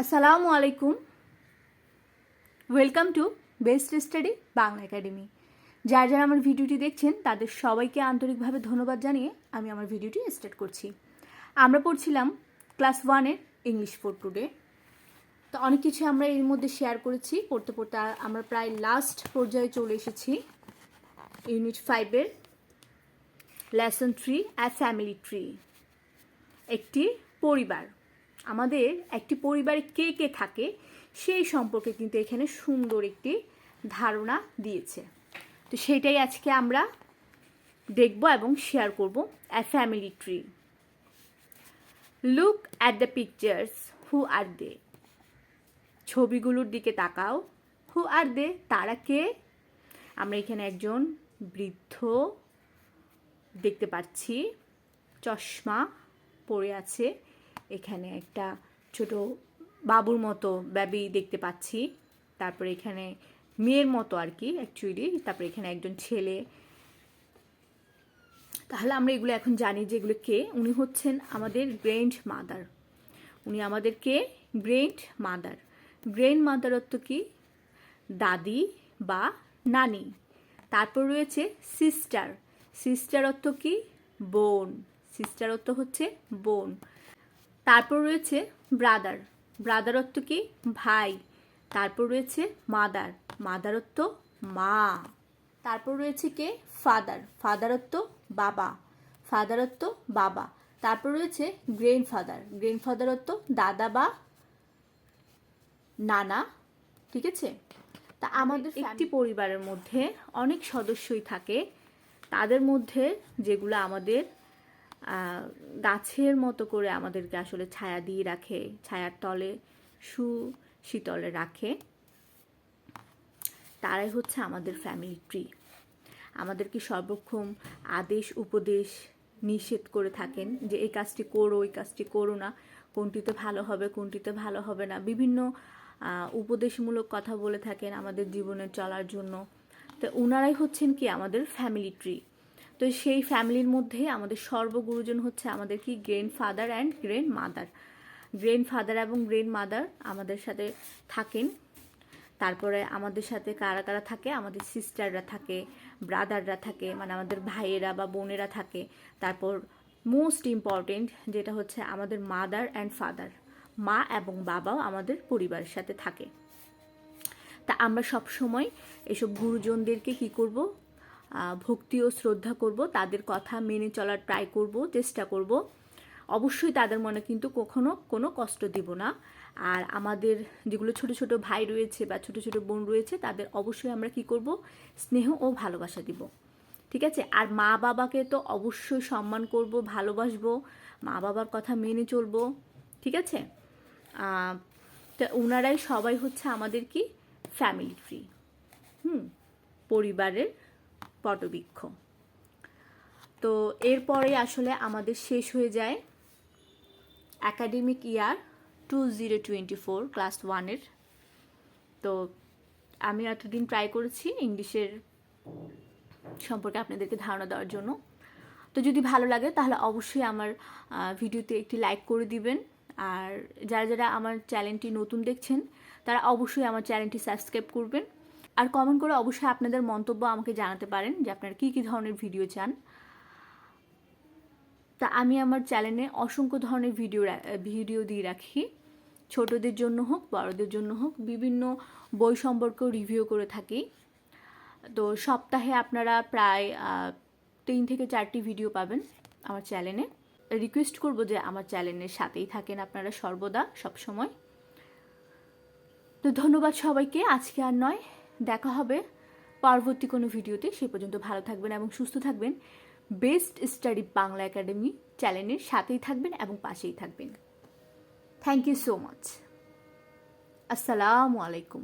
আসসালামু আলাইকুম welcome to best study Bangla academy যারা যারা আমার ভিডিওটি দেখছেন, তাদের সবাইকে আন্তরিকভাবে ধন্যবাদ জানিয়ে আমি আমার ভিডিওটি স্টার্ট করছি। আমরা পড়ছিলাম ক্লাস ওয়ানের ইংলিশ ফোর টুডে তো অনেক কিছু আমরা এর মধ্যে শেয়ার করেছি। পড়তে পড়তে আমরা প্রায় লাস্ট পর্যায়ে চলে এসেছি। ইউনিট ফাইভের lesson three a family tree একটি পরিবার। আমাদের একটি পরিবারে কে কে থাকে, সেই সম্পর্কে কিন্তু এখানে সুন্দর একটি ধারণা দিয়েছে। তো সেটাই আজকে আমরা দেখব এবং শেয়ার করব a family tree look at the pictures who are they ছবিগুলোর দিকে তাকাও। হু আর দে তারা কে? আমরা এখানে একজন বৃদ্ধ দেখতে পাচ্ছি। চশমা পড়ে আছে। এখানে একটা ছোট বাবুর মতো বেবি দেখতে পাচ্ছি। তারপরে এখানে মেয়ের মতো আর কি অ্যাকচুয়ালি তারপরে এখানে একজন ছেলে। তাহলে আমরা এগুলো এখন জানি যে এগুলো কে? উনি হচ্ছেন আমাদের গ্রেন্ড মাদার উনি আমাদের কে? গ্রেন্ড মাদার গ্রেন্ড মাদার অর্থ কি? দাদি বা নানি। তারপর রয়েছে সিস্টার সিস্টার অর্থ কি? বোন। সিস্টার অর্থ হচ্ছে বোন। তারপর রয়েছে ব্রাদার ব্রাদার অর্থ কি? ভাই। তারপর রয়েছে মাদার মাদার অর্থ মা। তারপর রয়েছে কে? ফাদার ফাদার অর্থ বাবা। ফাদার অর্থ বাবা। তারপর রয়েছে গ্রেন ফাদার গ্রেন ফাদার অর্থ দাদা বা নানা। ঠিক আছে? তা আমাদের একটি পরিবারের মধ্যে অনেক সদস্যই থাকে। তাদের মধ্যে যেগুলো আমাদের গাছের মতো করে আমাদেরকে আসলে ছায়া দিয়ে রাখে, ছায়ার তলে সু শীতলে রাখে। তারাই হচ্ছে আমাদের ফ্যামিলি ট্রি আমাদেরকে সর্বক্ষণ আদেশ, উপদেশ নিষেধ করে থাকেন যে, এই কাজটি করো ওই কাজটি করো না। কোনটিতে ভালো হবে, কোনটিতে ভালো হবে না। বিভিন্ন উপদেশমূলক কথা বলে থাকেন আমাদের জীবনে চলার জন্য। তো ওনারাই হচ্ছেন কি? আমাদের ফ্যামিলি ট্রি তো সেই ফ্যামিলির মধ্যে আমাদের সর্বগুরুজন হচ্ছে আমাদের কি? Grandfather and grandmother grandfather এবং গ্রেন মাদার আমাদের সাথে থাকেন। তারপরে আমাদের সাথে কারা কারা থাকে? আমাদের সিস্টাররা থাকে ব্রাদাররা থাকে মানে আমাদের ভাইয়েরা বা বোনেরা থাকে। তারপর মোস্ট ইম্পর্টেন্ট যেটা হচ্ছে আমাদের মাদার অ্যান্ড ফাদার মা এবং বাবাও আমাদের পরিবারের সাথে থাকে। তা আমরা সব সময় এসব গুরুজনদেরকে কি করব? ভক্তি ও শ্রদ্ধা করব, তাদের কথা মেনে চলার ট্রাই করব, চেষ্টা করব। অবশ্যই তাদের মনে কিন্তু কখনো কোনো কষ্ট দিব না। আর আমাদের যেগুলো ছোট ছোট ভাই রয়েছে বা ছোট ছোট বোন রয়েছে, তাদের অবশ্যই আমরা কি করব? স্নেহ ও ভালোবাসা দিব। ঠিক আছে? আর মা বাবাকে তো অবশ্যই সম্মান করব, ভালোবাসবো, মা বাবার কথা মেনে চলবো। ঠিক আছে? তা ওনারাই সবাই হচ্ছে আমাদের কি? ফ্যামিলি ফ্রি হুম? পরিবারের পটবৃক্ষ। তো এরপরে আসলে আমাদের শেষ হয়ে যায় academic year two zero twenty four class ওয়ানের তো আমি এতদিন ট্রাই করেছি ইংলিশের সম্পর্কে আপনাদেরকে ধারণা দেওয়ার জন্য। তো যদি ভালো লাগে তাহলে অবশ্যই আমার ভিডিওতে একটি লাইক করে দিবেন। আর যারা যারা আমার চ্যানেলটি নতুন দেখছেন তারা অবশ্যই আমার চ্যানেলটি সাবস্ক্রাইব করবেন। আর কমেন্ট করে অবশ্যই আপনাদের মন্তব্য আমাকে জানাতে পারেন যে আপনারা কী কী ধরনের ভিডিও চান। তা আমি আমার চ্যানেলে অসংখ্য ধরনের ভিডিও ভিডিও দিয়ে রাখি। ছোটদের জন্য হোক, বড়দের জন্য হোক, বিভিন্ন বই সম্পর্কেও রিভিউ করে থাকি। তো সপ্তাহে আপনারা প্রায় তিন থেকে চারটি ভিডিও পাবেন আমার চ্যানেলে রিকোয়েস্ট করব যে আমার চ্যানেলের সাথেই থাকেন আপনারা সর্বদা সব সময় তো ধন্যবাদ সবাইকে, আজকে আর নয়। দেখা হবে পরবর্তী কোনো ভিডিওতে। সে পর্যন্ত ভালো থাকবেন এবং সুস্থ থাকবেন। বেস্ট স্টাডি বাংলা একাডেমি চ্যানেলের সাথেই থাকবেন এবং পাশেই থাকবেন। Thank you so much. আসসালামু আলাইকুম।